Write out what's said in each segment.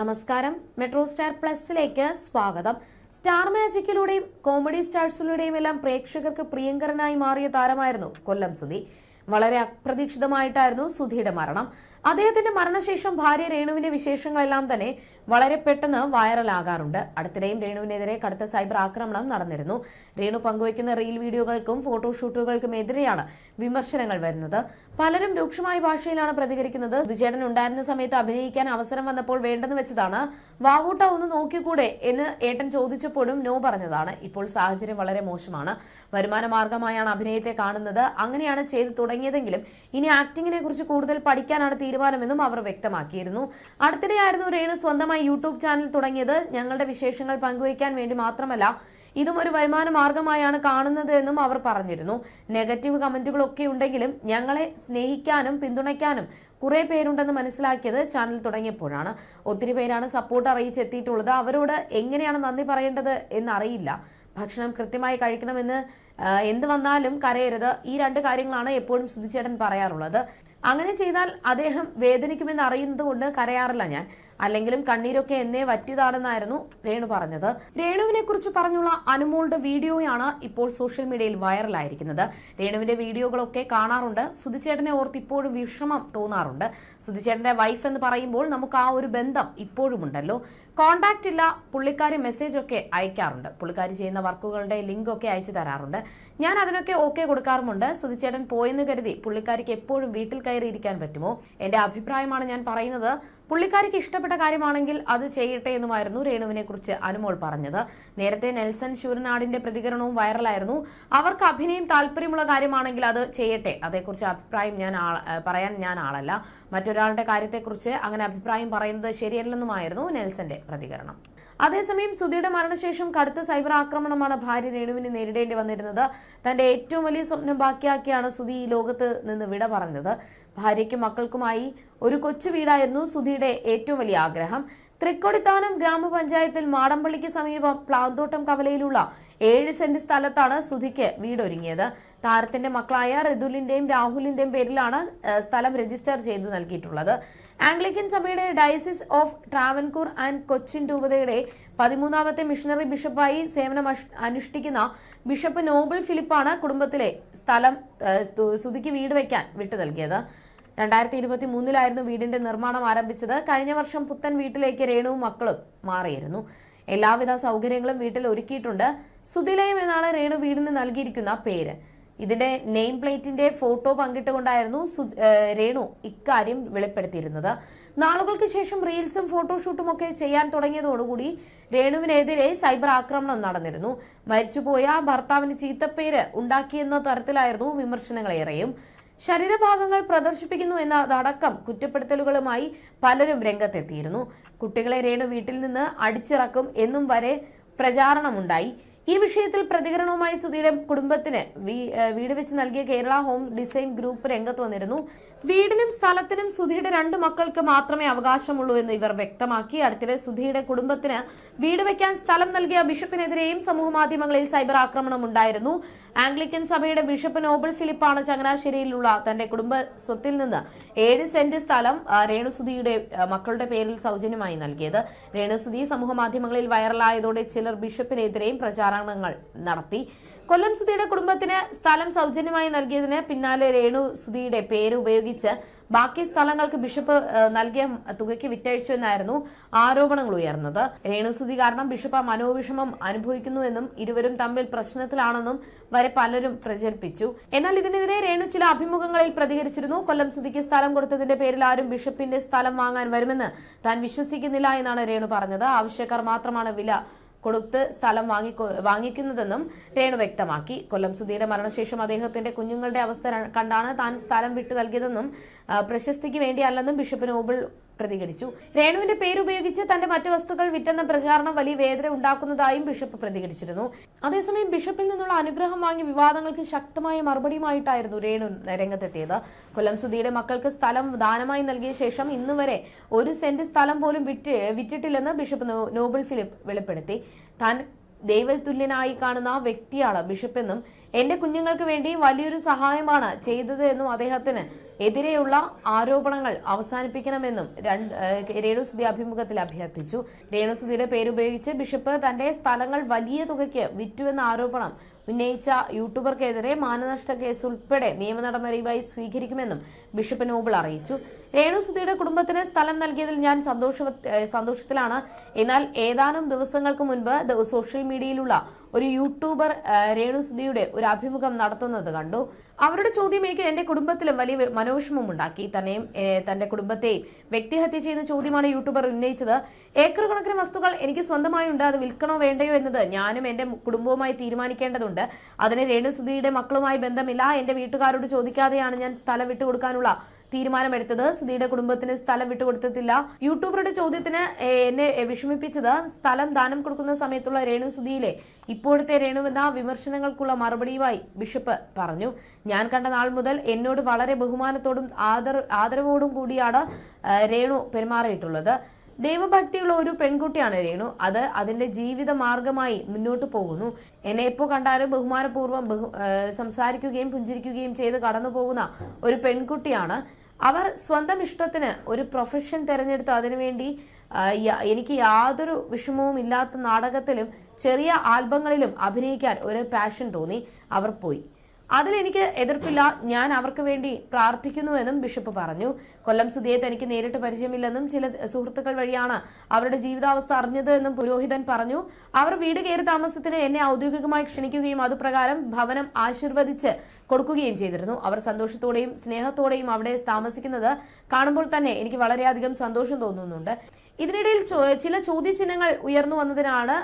നമസ്കാരം. Metro star പ്ലസിലേക്ക് സ്വാഗതം. Star മാജിക്കിലൂടെയും comedy സ്റ്റാർസിലൂടെയും എല്ലാം പ്രേക്ഷകർക്ക് പ്രിയങ്കരനായി മാറിയ താരമായിരുന്നു കൊല്ലം സുധി. വളരെ അപ്രതീക്ഷിതമായിട്ടായിരുന്നു സുധിയുടെ മരണം. അദ്ദേഹത്തിന്റെ മരണശേഷം ഭാര്യ രേണുവിന്റെ വിശേഷങ്ങളെല്ലാം തന്നെ വളരെ പെട്ടെന്ന് വൈറലാകാറുണ്ട്. അടുത്തിടെയും രേണുവിനെതിരെ കടുത്ത സൈബർ ആക്രമണം നടന്നിരുന്നു. രേണു പങ്കുവയ്ക്കുന്ന റീൽ വീഡിയോകൾക്കും ഫോട്ടോഷൂട്ടുകൾക്കും എതിരെയാണ് വിമർശനങ്ങൾ വരുന്നത്. പലരും രൂക്ഷമായ ഭാഷയിലാണ് പ്രതികരിക്കുന്നത്. സുധിചേട്ടൻ ഉണ്ടായിരുന്ന സമയത്ത് അഭിനയിക്കാൻ അവസരം വന്നപ്പോൾ വേണ്ടെന്ന് വെച്ചതാണ്. വാവൂട്ട ഒന്ന് നോക്കിക്കൂടെ എന്ന് ഏട്ടൻ ചോദിച്ചപ്പോഴും നോ പറഞ്ഞതാണ്. ഇപ്പോൾ സാഹചര്യം വളരെ മോശമാണ്. വരുമാന മാർഗമായാണ് അഭിനയത്തെ കാണുന്നത്. അങ്ങനെയാണ് ചെയ്തു തുടങ്ങിയതെങ്കിലും ഇനി ആക്ടിങ്ങിനെ കുറിച്ച് കൂടുതൽ പഠിക്കാനാണ് തീരുമാനമെന്നും അവർ വ്യക്തമാക്കിയിരുന്നു. അടുത്തിടെയായിരുന്നു രേണു സ്വന്തമായി യൂട്യൂബ് ചാനൽ തുടങ്ങിയത്. ഞങ്ങളുടെ വിശേഷങ്ങൾ പങ്കുവയ്ക്കാൻ വേണ്ടി മാത്രമല്ല ഇതും ഒരു വരുമാന മാർഗമായാണ് കാണുന്നത് എന്നും അവർ പറഞ്ഞിരുന്നു. നെഗറ്റീവ് കമന്റുകളൊക്കെ ഉണ്ടെങ്കിലും ഞങ്ങളെ സ്നേഹിക്കാനും പിന്തുണയ്ക്കാനും കുറെ പേരുണ്ടെന്ന് മനസ്സിലാക്കിയത് ചാനൽ തുടങ്ങിയപ്പോഴാണ്. ഒത്തിരി പേരാണ് സപ്പോർട്ട് അറിയിച്ചെത്തിയിട്ടുള്ളത്. അവരോട് എങ്ങനെയാണ് നന്ദി പറയേണ്ടത് എന്നറിയില്ല. ഭക്ഷണം കൃത്യമായി കഴിക്കണമെന്ന് എന്ത് വന്നാലും കരയരുത്. ഈ രണ്ട് കാര്യങ്ങളാണ് എപ്പോഴും സുധിച്ചേട്ടൻ പറയാറുള്ളത്. അങ്ങനെ ചെയ്താൽ അദ്ദേഹം വേദനിക്കുമെന്ന് അറിയുന്നത് കൊണ്ട് കരയാറില്ല ഞാൻ. അല്ലെങ്കിലും കണ്ണീരൊക്കെ എന്നെ വറ്റിയതാണെന്നായിരുന്നു രേണു പറഞ്ഞത്. രേണുവിനെ കുറിച്ച് പറഞ്ഞുള്ള അനുമോളുടെ വീഡിയോയാണ് ഇപ്പോൾ സോഷ്യൽ മീഡിയയിൽ വൈറലായിരിക്കുന്നത്. രേണുവിന്റെ വീഡിയോകളൊക്കെ കാണാറുണ്ട്. സുധിച്ചേട്ടനെ ഓർത്ത് ഇപ്പോഴും വിഷമം തോന്നാറുണ്ട്. സുധിച്ചേട്ടന്റെ വൈഫ് എന്ന് പറയുമ്പോൾ നമുക്ക് ആ ഒരു ബന്ധം ഇപ്പോഴും ഉണ്ടല്ലോ കോണ്ടാക്ട് ഇല്ല പുള്ളിക്കാരി മെസ്സേജ് ഒക്കെ അയക്കാറുണ്ട്. പുള്ളിക്കാരി ചെയ്യുന്ന വർക്കുകളുടെ ലിങ്ക് ഒക്കെ അയച്ചു തരാറുണ്ട്. ഞാൻ അതിനൊക്കെ ഓക്കെ കൊടുക്കാറുമുണ്ട്. സുധിച്ചേട്ടൻ പോയെന്ന് കരുതി പുള്ളിക്കാരിക്ക് എപ്പോഴും വീട്ടിൽ കയറി ഇരിക്കാൻ പറ്റുമോ? എന്റെ അഭിപ്രായമാണ് ഞാൻ പറയുന്നത്. പുള്ളിക്കാരിക്ക് ഇഷ്ടപ്പെട്ട കാര്യമാണെങ്കിൽ അത് ചെയ്യട്ടെ എന്നുമായിരുന്നു രേണുവിനെ കുറിച്ച് അനുമോൾ പറഞ്ഞത്. നേരത്തെ നെൽസൺ ശൂരനാടിന്റെ പ്രതികരണവും വൈറലായിരുന്നു. അവർക്ക് അഭിനയം താല്പര്യമുള്ള കാര്യമാണെങ്കിൽ അത് ചെയ്യട്ടെ. അതേക്കുറിച്ച് അഭിപ്രായം ഞാൻ പറയാൻ ഞാൻ ആളല്ല. മറ്റൊരാളുടെ കാര്യത്തെക്കുറിച്ച് അങ്ങനെ അഭിപ്രായം പറയുന്നത് ശരിയല്ലെന്നുമായിരുന്നു നെൽസന്റെ പ്രതികരണം. അതേസമയം സുധിയുടെ മരണശേഷം കടുത്ത സൈബർ ആക്രമണമാണ് ഭാര്യ രേണുവിന് നേരിടേണ്ടി വന്നിരുന്നത്. തന്റെ ഏറ്റവും വലിയ സ്വപ്നം ബാക്കിയാക്കിയാണ് സുധി ഈ ലോകത്ത് നിന്ന് വിട പറഞ്ഞത്. ഭാര്യയ്ക്കും മക്കൾക്കുമായി ഒരു കൊച്ചു വീടായിരുന്നു സുധിയുടെ ഏറ്റവും വലിയ ആഗ്രഹം. തൃക്കൊടിത്താനം ഗ്രാമപഞ്ചായത്തിൽ മാടമ്പള്ളിക്ക് സമീപം പ്ലാന്തോട്ടം കവലയിലുള്ള ഏഴ് സെന്റ് സ്ഥലത്താണ് സുധിക്ക് വീടൊരുങ്ങിയത്. താരത്തിന്റെ മക്കളായ ഋതുലിന്റെയും രാഹുലിന്റെയും പേരിലാണ് സ്ഥലം രജിസ്റ്റർ ചെയ്തു നൽകിയിട്ടുള്ളത്. ആംഗ്ലിക്കൻ സഭയുടെ diocese of Travancore and Cochin രൂപതയുടെ പതിമൂന്നാമത്തെ മിഷണറി ബിഷപ്പായി സേവനം അനുഷ്ഠിക്കുന്ന ബിഷപ്പ് നോബിൾ ഫിലിപ്പാണ് കുടുംബത്തിലെ സ്ഥലം സുധിക്ക് വീട് വയ്ക്കാൻ വിട്ടു നൽകിയത്. രണ്ടായിരത്തി ഇരുപത്തി മൂന്നിലായിരുന്നു വീടിന്റെ നിർമ്മാണം ആരംഭിച്ചത്. കഴിഞ്ഞ വർഷം പുത്തൻ വീട്ടിലേക്ക് രേണുവും മക്കളും മാറിയിരുന്നു. എല്ലാവിധ സൗകര്യങ്ങളും വീട്ടിൽ ഒരുക്കിയിട്ടുണ്ട്. സുതിലയം എന്നാണ് രേണു വീടിന് നൽകിയിരിക്കുന്ന പേര്. ഇതിന്റെ നെയിം പ്ലേറ്റിന്റെ ഫോട്ടോ പങ്കിട്ടുകൊണ്ടായിരുന്നു രേണു ഇക്കാര്യം വെളിപ്പെടുത്തിയിരുന്നത്. നാളുകൾക്ക് ശേഷം റീൽസും ഫോട്ടോഷൂട്ടും ഒക്കെ ചെയ്യാൻ തുടങ്ങിയതോടുകൂടി രേണുവിനെതിരെ സൈബർ ആക്രമണം നടന്നിരുന്നു. മരിച്ചുപോയ ഭർത്താവിന് ചീത്തപ്പേര് ഉണ്ടാക്കിയെന്ന തരത്തിലായിരുന്നു വിമർശനങ്ങളേറെയും. ശരീരഭാഗങ്ങൾ പ്രദർശിപ്പിക്കുന്നു എന്നതടക്കം കുറ്റപ്പെടുത്തലുകളുമായി പലരും രംഗത്തെത്തിയിരുന്നു. കുട്ടികളെ രേണു വീട്ടിൽ നിന്ന് അടിച്ചിറക്കും എന്നും വരെ പ്രചാരണമുണ്ടായി. ഈ വിഷയത്തിൽ പ്രതികരണവുമായി സുധിയുടെ കുടുംബത്തിന് വീട് വെച്ച് നൽകിയ കേരള ഹോം ഡിസൈൻ ഗ്രൂപ്പ് രംഗത്ത് വന്നിരുന്നു. വീടിനും സ്ഥലത്തിനും സുധിയുടെ രണ്ടു മക്കൾക്ക് മാത്രമേ അവകാശമുള്ളൂ എന്ന് ഇവർ വ്യക്തമാക്കി. അടുത്തിടെ സുധിയുടെ കുടുംബത്തിന് വീട് വയ്ക്കാൻ സ്ഥലം നൽകിയ ബിഷപ്പിനെതിരെയും സമൂഹ മാധ്യമങ്ങളിൽ സൈബർ ആക്രമണം ഉണ്ടായിരുന്നു. ആംഗ്ലിക്കൻ സഭയുടെ ബിഷപ്പ് നോബിൾ ഫിലിപ്പാണ് ചങ്ങനാശ്ശേരിയിലുള്ള തന്റെ കുടുംബ സ്വത്തിൽ നിന്ന് ഏഴ് സെന്റ് സ്ഥലം രേണുസുധിയുടെ മക്കളുടെ പേരിൽ സൗജന്യമായി നൽകിയത്. രേണുസുധി സമൂഹ മാധ്യമങ്ങളിൽ വൈറലായതോടെ ചിലർ ബിഷപ്പിനെതിരെയും പ്രചാരണങ്ങൾ നടത്തി. കൊല്ലം സുധിയുടെ കുടുംബത്തിന് സ്ഥലം സൗജന്യമായി നൽകിയതിന് പിന്നാലെ രേണു സുധിയുടെ പേര് ഉപയോഗിച്ച് ബാക്കി സ്ഥലങ്ങൾക്ക് ബിഷപ്പ് നൽകിയ തുകയ്ക്ക് വിറ്റഴിച്ചു എന്നായിരുന്നു ആരോപണങ്ങൾ ഉയർന്നത്. രേണുസുതി കാരണം ബിഷപ്പ് മനോവിഷമം അനുഭവിക്കുന്നുവെന്നും ഇരുവരും തമ്മിൽ പ്രശ്നത്തിലാണെന്നും വരെ പലരും പ്രചരിപ്പിച്ചു. എന്നാൽ ഇതിനെതിരെ രേണു ചില അഭിമുഖങ്ങളിൽ പ്രതികരിച്ചിരുന്നു. കൊല്ലം സുതിക്ക് സ്ഥലം കൊടുത്തതിന്റെ പേരിൽ ആരും ബിഷപ്പിന്റെ സ്ഥലം വാങ്ങാൻ വരുമെന്ന് താൻ വിശ്വസിക്കുന്നില്ല എന്നാണ് രേണു പറഞ്ഞത്. ആവശ്യക്കാർ മാത്രമാണ് വില കൊടുത്ത് സ്ഥലം വാങ്ങിക്കൊ വാങ്ങിക്കുന്നതെന്നും രേണു വ്യക്തമാക്കി. കൊല്ലം സുധീരന്റെ മരണശേഷം അദ്ദേഹത്തിന്റെ കുഞ്ഞുങ്ങളുടെ അവസ്ഥ കണ്ടാണ് താൻ സ്ഥലം വിട്ടു നൽകിയതെന്നും പ്രശസ്തിക്ക് വേണ്ടിയല്ലെന്നും ബിഷപ്പ് നോബിൾ പ്രതികരിച്ചു. രേണുവിന്റെ പേരുപയോഗിച്ച് തന്റെ മറ്റു വസ്തുക്കൾ വിറ്റെന്ന പ്രചാരണം വലിയ വേദന ഉണ്ടാക്കുന്നതായും ബിഷപ്പ് പ്രതികരിച്ചിരുന്നു. അതേസമയം ബിഷപ്പിൽ നിന്നുള്ള അനുഗ്രഹം വാങ്ങിയ വിവാദങ്ങൾക്ക് ശക്തമായ മറുപടിയുമായിട്ടായിരുന്നു രേണു രംഗത്തെത്തിയത്. കൊല്ലം സുധിയുടെ മക്കൾക്ക് സ്ഥലം ദാനമായി നൽകിയ ശേഷം ഇന്ന് വരെ ഒരു സെന്റ് സ്ഥലം പോലും വിറ്റ് വിറ്റിട്ടില്ലെന്ന് ബിഷപ്പ് നോബൽ ഫിലിപ്പ് വെളിപ്പെടുത്തി. താൻ ദൈവതുല്യനായി കാണുന്ന വ്യക്തിയാണ് ബിഷപ്പെന്നും എന്റെ കുഞ്ഞുങ്ങൾക്ക് വേണ്ടി വലിയൊരു സഹായമാണ് ചെയ്തത് എന്നും അദ്ദേഹത്തിന് എതിരെയുള്ള ആരോപണങ്ങൾ അവസാനിപ്പിക്കണമെന്നും രണ്ട് രേണുസുതി അഭിമുഖത്തിൽ അഭ്യർത്ഥിച്ചു. രേണുസുതിയുടെ പേരുപയോഗിച്ച് ബിഷപ്പ് തന്റെ സ്ഥലങ്ങൾ വലിയ തുകയ്ക്ക് വിറ്റുവെന്ന ആരോപണം ഉന്നയിച്ച യൂട്യൂബർക്കെതിരെ മാനനഷ്ട കേസ് ഉൾപ്പെടെ നിയമ നടപടിയുമായി സ്വീകരിക്കുമെന്നും ബിഷപ്പ് നോബിൾ അറിയിച്ചു. രേണുസുതിയുടെ കുടുംബത്തിന് സ്ഥലം നൽകിയതിൽ ഞാൻ സന്തോഷ സന്തോഷത്തിലാണ്. എന്നാൽ ഏതാനും ദിവസങ്ങൾക്ക് മുൻപ് സോഷ്യൽ മീഡിയയിലുള്ള ഒരു യൂട്യൂബർ രേണുസുധിയുടെ ഒരു അഭിമുഖം നടത്തുന്നത് കണ്ടു. അവരുടെ ചോദ്യം എനിക്ക് എന്റെ കുടുംബത്തിലും വലിയ മനോവിഷമം ഉണ്ടാക്കി. തന്നെയും തന്റെ കുടുംബത്തെയും വ്യക്തിഹത്യ ചെയ്യുന്ന ചോദ്യമാണ് യൂട്യൂബർ ഉന്നയിച്ചത്. ഏക്കർ കണക്കിന് വസ്തുക്കൾ എനിക്ക് സ്വന്തമായി ഉണ്ട് അത് വിൽക്കണോ വേണ്ടയോ എന്നത് ഞാനും എന്റെ കുടുംബവുമായി തീരുമാനിക്കേണ്ടതുണ്ട്. അതിന് രേണുസുധിയുടെ മക്കളുമായി ബന്ധമില്ല. എന്റെ വീട്ടുകാരോട് ചോദിക്കാതെയാണ് ഞാൻ സ്ഥലം വിട്ടുകൊടുക്കാനുള്ള തീരുമാനമെടുത്തത്. സുധിയുടെ കുടുംബത്തിന് സ്ഥലം വിട്ടുകൊടുത്തിട്ടില്ല. യൂട്യൂബറുടെ ചോദ്യത്തിന് എന്നെ വിഷമിപ്പിച്ചത് സ്ഥലം ദാനം കൊടുക്കുന്ന സമയത്തുള്ള രേണു സുധിയിലെ ഇപ്പോഴത്തെ രേണുവെന്ന വിമർശനങ്ങൾക്കുള്ള മറുപടിയുമായി ബിഷപ്പ് പറഞ്ഞു. ഞാൻ കണ്ട നാൾ മുതൽ എന്നോട് വളരെ ബഹുമാനത്തോടും ആദരവോടും കൂടിയാണ് രേണു പെരുമാറിയിട്ടുള്ളത്. ദൈവഭക്തിയുള്ള ഒരു പെൺകുട്ടിയാണ് രേണു. അത് അതിന്റെ ജീവിത മാർഗമായി മുന്നോട്ട് പോകുന്നു. എന്നെ എപ്പോ കണ്ടാലും ബഹുമാനപൂർവം ബഹു സംസാരിക്കുകയും പുഞ്ചിരിക്കുകയും ചെയ്ത് കടന്നു പോകുന്ന ഒരു പെൺകുട്ടിയാണ്. അവർ സ്വന്തം ഇഷ്ടത്തിന് ഒരു പ്രൊഫഷൻ തിരഞ്ഞെടുത്ത്. അതിനുവേണ്ടി എനിക്ക് യാതൊരു വിഷമവും ഇല്ലാത്ത നാടകത്തിലും ചെറിയ ആൽബങ്ങളിലും അഭിനയിക്കാൻ ഒരു പാഷൻ തോന്നി. അവർ പോയി. അതിലെനിക്ക് എതിർപ്പില്ല. ഞാൻ അവർക്ക് വേണ്ടി പ്രാർത്ഥിക്കുന്നുവെന്നും ബിഷപ്പ് പറഞ്ഞു. കൊല്ലം സുധിയെ തനിക്ക് നേരിട്ട് പരിചയമില്ലെന്നും ചില സുഹൃത്തുക്കൾ വഴിയാണ് അവരുടെ ജീവിതാവസ്ഥ അറിഞ്ഞത് എന്നും പുരോഹിതൻ പറഞ്ഞു. അവർ വീട് കയറി താമസത്തിന് എന്നെ ഔദ്യോഗികമായി ക്ഷണിക്കുകയും അതുപ്രകാരം ഭവനം ആശീർവദിച്ച് കൊടുക്കുകയും ചെയ്തിരുന്നു. അവർ സന്തോഷത്തോടെയും സ്നേഹത്തോടെയും അവിടെ താമസിക്കുന്നത് കാണുമ്പോൾ തന്നെ എനിക്ക് വളരെയധികം സന്തോഷം തോന്നുന്നുണ്ട്. ഇതിനിടയിൽ ചില ചോദ്യചിഹ്നങ്ങൾ ഉയർന്നു വന്നതിനാണ്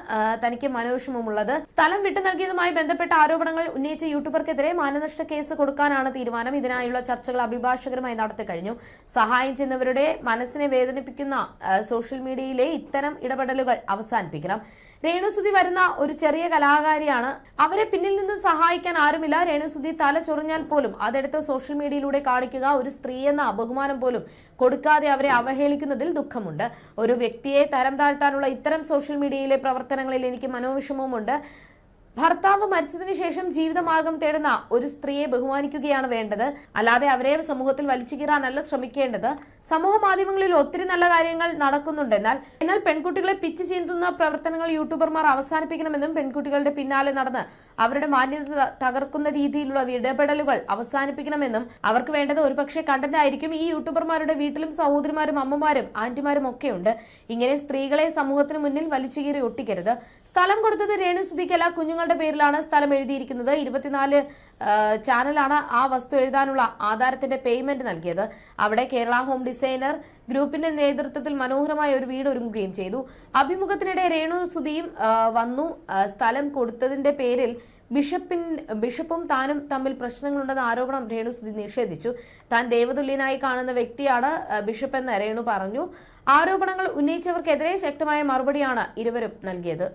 തനിക്ക് മനോവിഷമമുള്ളത്. സ്ഥലം വിട്ടു നൽകിയതുമായി ബന്ധപ്പെട്ട ആരോപണങ്ങൾ ഉന്നയിച്ച യൂട്യൂബർക്കെതിരെ മാനനഷ്ട കേസ് കൊടുക്കാനാണ് തീരുമാനം. ഇതിനായുള്ള ചർച്ചകൾ അഭിഭാഷകരുമായി നടത്തി കഴിഞ്ഞു. സഹായം ചെയ്യുന്നവരുടെ മനസ്സിനെ വേദനിപ്പിക്കുന്ന സോഷ്യൽ മീഡിയയിലെ ഇത്തരം ഇടപെടലുകൾ അവസാനിപ്പിക്കണം. രേണുസുതി വരുന്ന ഒരു ചെറിയ കലാകാരിയാണ്. അവരെ പിന്നിൽ നിന്ന് സഹായിക്കാൻ ആരുമില്ല. രേണുസുതി തല ചൊറിഞ്ഞാൽ പോലും അതെടുത്ത് സോഷ്യൽ മീഡിയയിലൂടെ കാണിക്കുക ഒരു സ്ത്രീ എന്ന ബഹുമാനം പോലും കൊടുക്കാതെ അവരെ അവഹേളിക്കുന്നതിൽ ദുഃഖമുണ്ട്. ഒരു വ്യക്തിയെ തരം താഴ്ത്താനുള്ള ഇത്തരം സോഷ്യൽ മീഡിയയിലെ പ്രവർത്തനങ്ങളിൽ എനിക്ക് മനോവിഷമവുമുണ്ട്. ഭർത്താവ് മരിച്ചതിനു ശേഷം ജീവിതമാർഗം തേടുന്ന ഒരു സ്ത്രീയെ ബഹുമാനിക്കുകയാണ് വേണ്ടത്. അല്ലാതെ അവരെ സമൂഹത്തിൽ വലിച്ചു കീറാനല്ല ശ്രമിക്കേണ്ടത്. സമൂഹ മാധ്യമങ്ങളിൽ ഒത്തിരി നല്ല കാര്യങ്ങൾ നടക്കുന്നുണ്ട്. എന്നാൽ എന്നാൽ പെൺകുട്ടികളെ പിച്ച് ചീന്തുന്ന പ്രവർത്തനങ്ങൾ യൂട്യൂബർമാർ അവസാനിപ്പിക്കണമെന്നും പെൺകുട്ടികളുടെ പിന്നാലെ നടന്ന് അവരുടെ മാന്യത തകർക്കുന്ന രീതിയിലുള്ള ഇടപെടലുകൾ അവസാനിപ്പിക്കണമെന്നും അവർക്ക് വേണ്ടത് ഒരുപക്ഷെ കണ്ടന്റ് ആയിരിക്കും ഈ യൂട്യൂബർമാരുടെ വീട്ടിലും സഹോദരിമാരും അമ്മമാരും ആന്റിമാരും ഒക്കെയുണ്ട്. ഇങ്ങനെ സ്ത്രീകളെ സമൂഹത്തിന് മുന്നിൽ വലിച്ചുകീറി ഒട്ടിക്കരുത്. സ്ഥലം കൊടുത്തത് രേണു സുധിക്കല്ല കുഞ്ഞുങ്ങളുടെ പേരിലാണ് സ്ഥലം എഴുതിയിരിക്കുന്നത്. ഇരുപത്തിനാല് ചാനലാണ് ആ വസ്തു എഴുതാനുള്ള ആധാരത്തിന്റെ പേയ്മെന്റ് നൽകിയത്. അവിടെ കേരള ഹോം ഡിസൈനർ ഗ്രൂപ്പിന്റെ നേതൃത്വത്തിൽ മനോഹരമായ ഒരു വീട് ഒരുങ്ങുകയും ചെയ്തു. അഭിമുഖത്തിനിടെ രേണു സുധിയും വന്നു. സ്ഥലം കൊടുത്തതിന്റെ പേരിൽ ബിഷപ്പിൻ ബിഷപ്പും താനും തമ്മിൽ പ്രശ്നങ്ങളുണ്ടെന്ന ആരോപണം രേണു സുധി നിഷേധിച്ചു. താൻ ദേവതുല്യനായി കാണുന്ന വ്യക്തിയാണ് ബിഷപ്പ് എന്ന് രേണു പറഞ്ഞു. ആരോപണങ്ങൾ ഉന്നയിച്ചവർക്കെതിരെ ശക്തമായ മറുപടിയാണ് ഇരുവരും നൽകിയത്.